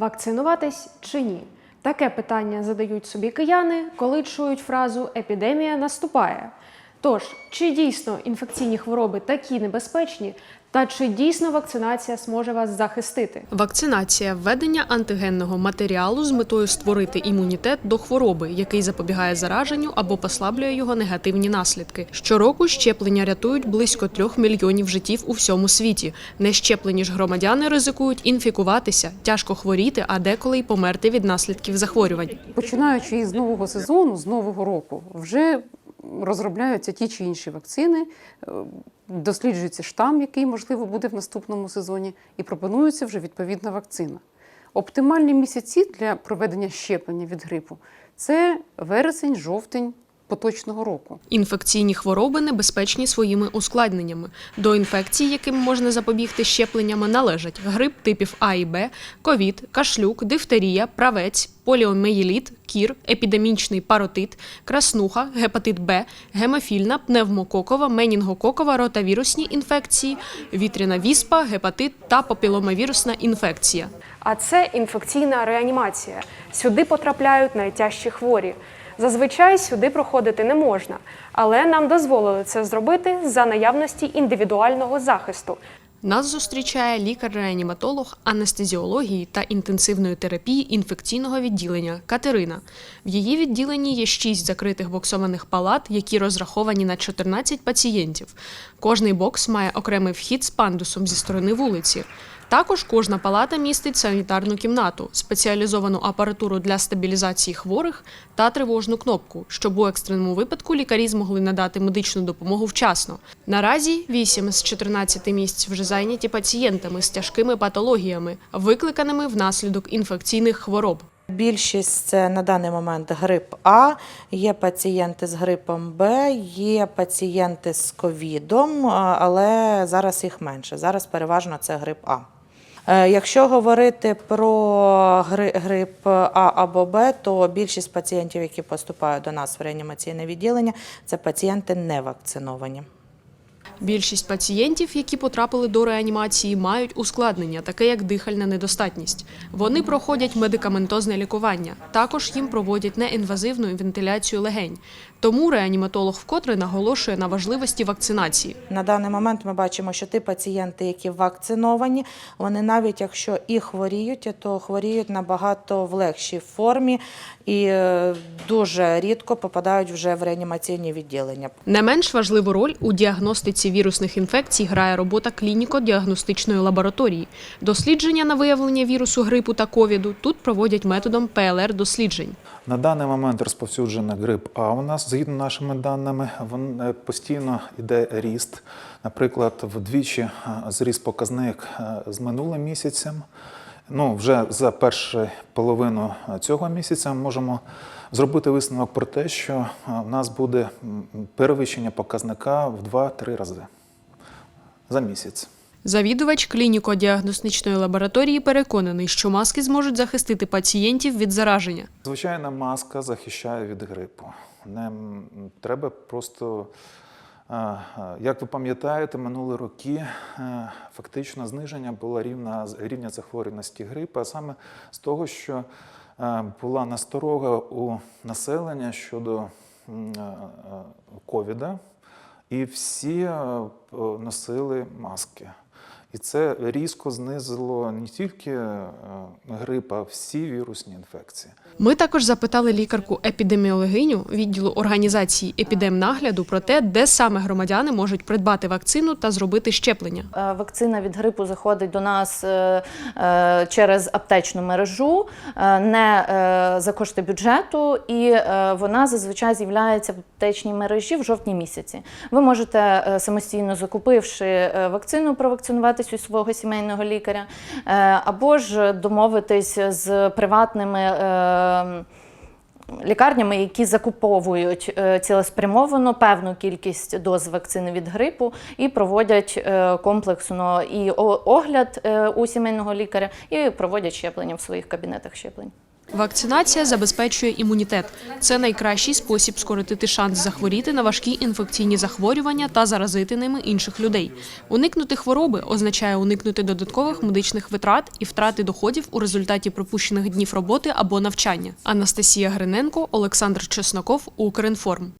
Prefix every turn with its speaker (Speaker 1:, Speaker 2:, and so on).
Speaker 1: Вакцинуватись чи ні? Таке питання задають собі кияни, коли чують фразу епідемія наступає. Тож, чи дійсно інфекційні хвороби такі небезпечні, та чи дійсно вакцинація зможе вас захистити? Вакцинація введення антигенного матеріалу з метою створити імунітет до хвороби, який запобігає зараженню або послаблює його негативні наслідки. Щороку щеплення рятують близько трьох мільйонів життів у всьому світі. Нещеплені ж громадяни ризикують інфікуватися, тяжко хворіти, а деколи й померти від наслідків захворювань.
Speaker 2: Починаючи із нового сезону, з нового року, вже розробляються ті чи інші вакцини, е, досліджується штам, який можливо буде в наступному сезоні, і пропонується вже відповідна вакцина. Оптимальні місяці для проведення щеплення від грипу це вересень, жовтень поточного року.
Speaker 1: Інфекційні хвороби небезпечні своїми ускладненнями. До інфекцій, яким можна запобігти щепленнями, належать грип типів А і Б, ковід, кашлюк, дифтерія, правець, поліомієліт, кір, епідемічний паротит, краснуха, гепатит Б, гемофільна, пневмококова, менінгококова, ротавірусні інфекції, вітряна віспа, гепатит та папіломавірусна інфекція. А це інфекційна реанімація. Сюди потрапляють найтяжчі хворі. Зазвичай сюди проходити не можна, але нам дозволили це зробити за наявності індивідуального захисту. Нас зустрічає лікар-реаніматолог анестезіології та інтенсивної терапії інфекційного відділення Катерина. В її відділенні є шість закритих боксованих палат, які розраховані на 14 пацієнтів. Кожний бокс має окремий вхід з пандусом зі сторони вулиці. Також кожна палата містить санітарну кімнату, спеціалізовану апаратуру для стабілізації хворих та тривожну кнопку, щоб у екстреному випадку лікарі змогли надати медичну допомогу вчасно. Наразі 8 з 14 місць вже зайняті пацієнтами з тяжкими патологіями, викликаними внаслідок інфекційних хвороб.
Speaker 3: Більшість це на даний момент грип А, є пацієнти з грипом Б, є пацієнти з ковідом, але зараз їх менше. Зараз переважно це грип А. Е, Якщо говорити про гри- грип А або Б, то більшість пацієнтів, які поступають до нас в реанімаційне відділення, це пацієнти не вакциновані.
Speaker 1: Більшість пацієнтів, які потрапили до реанімації, мають ускладнення, таке як дихальна недостатність. Вони проходять медикаментозне лікування. Також їм проводять неінвазивну вентиляцію легень. Тому реаніматолог вкотре наголошує на важливості вакцинації.
Speaker 3: На даний момент ми бачимо, що ті пацієнти, які вакциновані, вони навіть якщо і хворіють, то хворіють набагато в легшій формі і е, дуже рідко попадають вже в реанімаційні відділення.
Speaker 1: Не менш важливу роль у діагностиці вірусних інфекцій грає робота клініко-діагностичної лабораторії. Дослідження на виявлення вірусу грипу та ковіду тут проводять методом ПЛР-досліджень.
Speaker 4: На даний момент розповсюджений грип А у нас, згідно нашими даними, він е, постійно йде ріст. Наприклад, вдвічі е, зріс показник е, з минулим місяцем. Ну, вже за першу половину цього місяця ми можемо зробити висновок про те, що е, в нас буде перевищення показника в 2-3 рази за місяць.
Speaker 1: Завідувач клініко-діагностичної лабораторії переконаний, що маски зможуть захистити пацієнтів від зараження.
Speaker 4: Звичайна маска захищає від грипу. Не треба просто, як ви пам'ятаєте, минулі роки е, фактично зниження було рівна, рівня захворюваності грипу, а саме з того, що е, була насторога у населення щодо е, ковіда, і всі носили маски. І це різко знизило не тільки е, грип, а всі вірусні інфекції.
Speaker 1: Ми також запитали лікарку-епідеміологиню відділу організації епідемнагляду про те, де саме громадяни можуть придбати вакцину та зробити щеплення.
Speaker 5: Е, Вакцина від грипу заходить до нас е, через аптечну мережу, не за кошти бюджету, і вона зазвичай з'являється в аптечній мережі в жовтні місяці. Ви можете самостійно закупивши вакцину, провакцинуватись у свого сімейного лікаря, е, або ж домовитись з приватними. е, Лікарнями, які закуповують е, цілеспрямовано певну кількість доз вакцини від грипу і проводять комплексно і огляд у сімейного лікаря, і проводять щеплення в своїх кабінетах щеплень.
Speaker 1: Вакцинація забезпечує імунітет. Це найкращий спосіб скоротити шанс захворіти на важкі інфекційні захворювання та заразити ними інших людей. Уникнути хвороби означає уникнути додаткових медичних витрат і втрати доходів у результаті пропущених днів роботи або навчання. Анастасія Гриненко, Олександр Чесноков, Укрінформ.